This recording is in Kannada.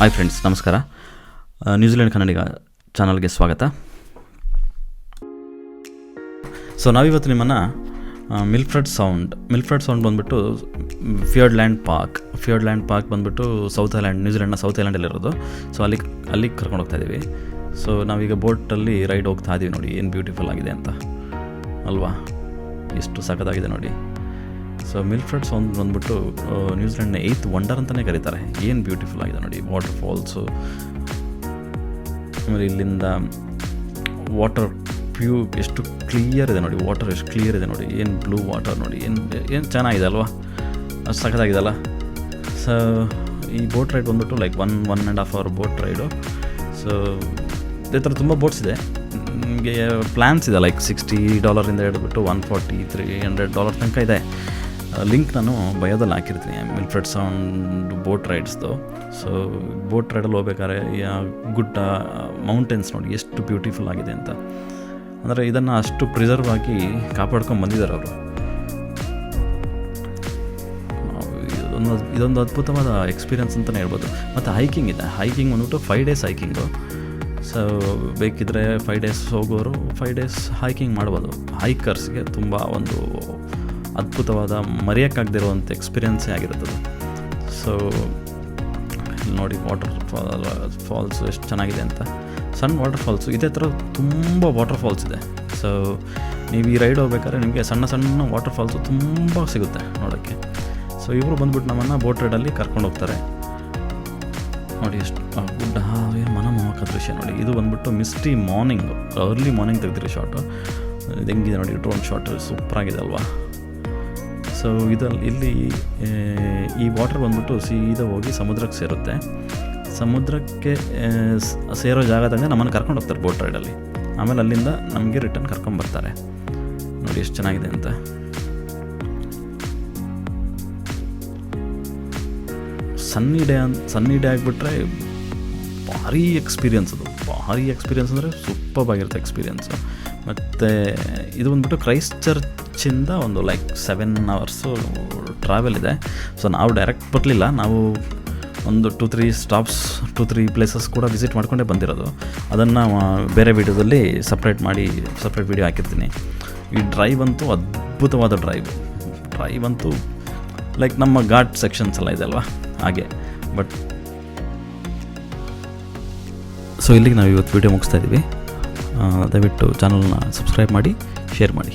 ಹಾಯ್ ಫ್ರೆಂಡ್ಸ್ ನಮಸ್ಕಾರ. ನ್ಯೂಜಿಲೆಂಡ್ ಕನ್ನಡಿಗ ಚಾನಲ್ಗೆ ಸ್ವಾಗತ. ಸೊ ನಾವಿವತ್ತು ನಿಮ್ಮನ್ನು ಮಿಲ್ಫ್ರೆಡ್ ಸೌಂಡ್ ಮಿಲ್ಫ್ರೆಡ್ ಸೌಂಡ್ ಬಂದ್ಬಿಟ್ಟು Fiordland park Fiordland park ಬಂದುಬಿಟ್ಟು ಸೌತ್ ಐಲ್ಯಾಂಡ್ ನ್ಯೂಜಿಲೆಂಡ್ನ ಸೌತ್ ಐಲ್ಯಾಂಡಲ್ಲಿರೋದು ಸೊ ಅಲ್ಲಿ ಅಲ್ಲಿಗೆ ಕರ್ಕೊಂಡು ಹೋಗ್ತಾ ಇದ್ದೀವಿ ಸೊ ನಾವೀಗ ಬೋಟಲ್ಲಿ ರೈಡ್ ಹೋಗ್ತಾ ಇದ್ದೀವಿ ನೋಡಿ, ಏನು ಬ್ಯೂಟಿಫುಲ್ ಆಗಿದೆ ಅಂತ. ಅಲ್ವಾ? ಎಷ್ಟು ಸಖತ್ತಾಗಿದೆ ನೋಡಿ. ಸೊ ಮಿಲ್ಫ್ರೆಡ್ ಸಾಂಗ್ ಬಂದ್ಬಿಟ್ಟು ನ್ಯೂಜಿಲೆಂಡ್ನ ಏತ್ ವಂಡರ್ ಅಂತಲೇ ಕರೀತಾರೆ. ಏನು ಬ್ಯೂಟಿಫುಲ್ ಆಗಿದೆ ನೋಡಿ ವಾಟರ್ ಫಾಲ್ಸು ಆಮೇಲೆ ಇಲ್ಲಿಂದ ವಾಟರ್ ಪ್ಯೂ ಎಷ್ಟು ಕ್ಲಿಯರ್ ಇದೆ ನೋಡಿ ವಾಟರ್ ಎಷ್ಟು ಕ್ಲಿಯರ್ ಇದೆ ನೋಡಿ, ಏನು ಬ್ಲೂ ವಾಟರ್ ನೋಡಿ, ಏನು ಏನು ಚೆನ್ನಾಗಿದೆ ಅಲ್ವಾ? ಅಷ್ಟು ಸಖತ್ತಾಗಿದೆ ಅಲ್ಲ? ಸೊ ಈ ಬೋಟ್ ರೈಡ್ ಬಂದ್ಬಿಟ್ಟು like one one and half hour boat ride so ಇದೇ ಥರ ತುಂಬ ಬೋಟ್ಸ್ ಇದೆ. ನಿಮಗೆ ಪ್ಲ್ಯಾನ್ಸ್ ಇದೆ ಲೈಕ್ ಸಿಕ್ಸ್ಟಿ ಡಾಲರಿಂದ ಹಿಡಿದ್ಬಿಟ್ಟು one forty three hundred dollar ತನಕ ಇದೆ. ಲಿಂಕ್ ನಾನು ಭಯದಲ್ಲಿ ಹಾಕಿರ್ತೀನಿ. ಮಿಲ್ಫ್ರೆಡ್ ಸೌಂಡ್ ಬೋಟ್ ರೈಡ್ಸ್ದು ಸೊ ಬೋಟ್ ರೈಡಲ್ಲಿ ಹೋಗ್ಬೇಕಾದ್ರೆ ಗುಡ್ಡ ಮೌಂಟೇನ್ಸ್ ನೋಡಿ ಎಷ್ಟು ಬ್ಯೂಟಿಫುಲ್ ಆಗಿದೆ ಅಂತ. ಅಂದರೆ ಇದನ್ನು ಅಷ್ಟು ಪ್ರಿಸರ್ವ್ ಆಗಿ ಕಾಪಾಡ್ಕೊಂಡು ಬಂದಿದ್ದಾರೆ ಅವರು. ಇದೊಂದು ಇದೊಂದು ಅದ್ಭುತವಾದ ಎಕ್ಸ್ಪೀರಿಯನ್ಸ್ ಅಂತಲೇ ಹೇಳ್ಬೋದು. ಮತ್ತು ಹೈಕಿಂಗ್ ಇದೆ. ಹೈಕಿಂಗ್ ಬಂದ್ಬಿಟ್ಟು ಫೈವ್ ಡೇಸ್ ಹೈಕಿಂಗು ಸೊ ಬೇಕಿದ್ದರೆ ಫೈವ್ ಡೇಸ್ ಹೋಗೋರು ಫೈವ್ ಡೇಸ್ ಹೈಕಿಂಗ್ ಮಾಡ್ಬೋದು. ಹೈಕರ್ಸ್ಗೆ ತುಂಬ ಒಂದು ಅದ್ಭುತವಾದ ಮರೆಯೋಕ್ಕಾಗದಿರುವಂಥ ಎಕ್ಸ್ಪೀರಿಯನ್ಸೇ ಆಗಿರುತ್ತದೆ. ಸೊ ನೋಡಿ ವಾಟರ್ ಫಾಲ್ ಫಾಲ್ಸು ಎಷ್ಟು ಚೆನ್ನಾಗಿದೆ ಅಂತ. ಸಣ್ಣ ವಾಟರ್ ಫಾಲ್ಸು ಇದೇ ಥರ ತುಂಬ ವಾಟರ್ ಫಾಲ್ಸ್ ಇದೆ. ಸೊ ನೀವು ಈ ರೈಡ್ ಹೋಗ್ಬೇಕಾದ್ರೆ ನಿಮಗೆ ಸಣ್ಣ ಸಣ್ಣ ವಾಟರ್ ಫಾಲ್ಸು ತುಂಬ ಸಿಗುತ್ತೆ ನೋಡೋಕ್ಕೆ. ಸೊ ಇವರು ಬಂದ್ಬಿಟ್ಟು ನಮ್ಮನ್ನು ಬೋಟ್ ರೈಡಲ್ಲಿ ಕರ್ಕೊಂಡು ಹೋಗ್ತಾರೆ. ನೋಡಿ ಎಷ್ಟು ಗುಡ್ಡ ಏನು ಮನಮೋಹಕ ದೃಶ್ಯ ನೋಡಿ. ಇದು ಬಂದ್ಬಿಟ್ಟು ಮಿಸ್ಟಿ ಮಾರ್ನಿಂಗ್ ಅರ್ಲಿ ಮಾರ್ನಿಂಗ್ ತೆಗೆದಿರೋ ಶಾರ್ಟು ಇದು ಹೆಂಗಿದೆ ನೋಡಿ ಡ್ರೋನ್ ಶಾಟ್ ಸೂಪರಾಗಿದೆ ಅಲ್ವಾ? ಸೊ ಇದಲ್ಲಿ ಇಲ್ಲಿ ಈ ವಾಟರ್ ಬಂದ್ಬಿಟ್ಟು ಸೀದಾ ಹೋಗಿ ಸಮುದ್ರಕ್ಕೆ ಸೇರುತ್ತೆ. ಸಮುದ್ರಕ್ಕೆ ಸೇರೋ ಜಾಗದಾಗ ನಮ್ಮನ್ನು ಕರ್ಕೊಂಡು ಹೋಗ್ತಾರೆ ಬೋಟ್ ರೈಡಲ್ಲಿ ಆಮೇಲೆ ಅಲ್ಲಿಂದ ನಮಗೆ ರಿಟರ್ನ್ ಕರ್ಕೊಂಬರ್ತಾರೆ ನೋಡಿ ಎಷ್ಟು ಚೆನ್ನಾಗಿದೆ ಅಂತ. ಸನ್ನಿ ಡೇ ಅಂತ ಸನ್ನಿ ಡೇ ಆಗಿಬಿಟ್ರೆ ಭಾರಿ ಎಕ್ಸ್ಪೀರಿಯನ್ಸ್ ಅದು. ಭಾರಿ ಎಕ್ಸ್ಪೀರಿಯನ್ಸ್ ಅಂದರೆ ಸೂಪರ್ ಆಗಿರುತ್ತೆ ಎಕ್ಸ್ಪೀರಿಯನ್ಸು ಮತ್ತು ಇದು ಬಂದುಬಿಟ್ಟು ಕ್ರೈಸ್ಟ್ ಚರ್ಚಿಂದ ಒಂದು ಲೈಕ್ ಸೆವೆನ್ ಅವರ್ಸು ಟ್ರಾವೆಲ್ ಇದೆ. ಸೊ ನಾವು ಡೈರೆಕ್ಟ್ ಬರಲಿಲ್ಲ. ನಾವು ಒಂದು two three stops two three places ಕೂಡ ವಿಸಿಟ್ ಮಾಡ್ಕೊಂಡೇ ಬಂದಿರೋದು. ಅದನ್ನು ಬೇರೆ ವೀಡಿಯೋದಲ್ಲಿ ಸಪ್ರೇಟ್ ಮಾಡಿ ಸಪ್ರೇಟ್ ವೀಡಿಯೋ ಹಾಕಿರ್ತೀನಿ. ಈ ಡ್ರೈವ್ ಅಂತೂ ಅದ್ಭುತವಾದ ಡ್ರೈವ್ ಡ್ರೈವ್ ಅಂತೂ ಲೈಕ್ ನಮ್ಮ ಘಾಟ್ ಸೆಕ್ಷನ್ಸ್ ಎಲ್ಲ ಇದೆ ಅಲ್ವಾ? ಹಾಗೆ. ಬಟ್ ಸೊ ಇಲ್ಲಿಗೆ ನಾವು ಇವತ್ತು ವೀಡಿಯೋ ಮುಗಿಸ್ತಾ ಇದ್ದೀವಿ ದಯವಿಟ್ಟು ಚಾನಲ್ನ ಸಬ್ಸ್ಕ್ರೈಬ್ ಮಾಡಿ ಶೇರ್ ಮಾಡಿ.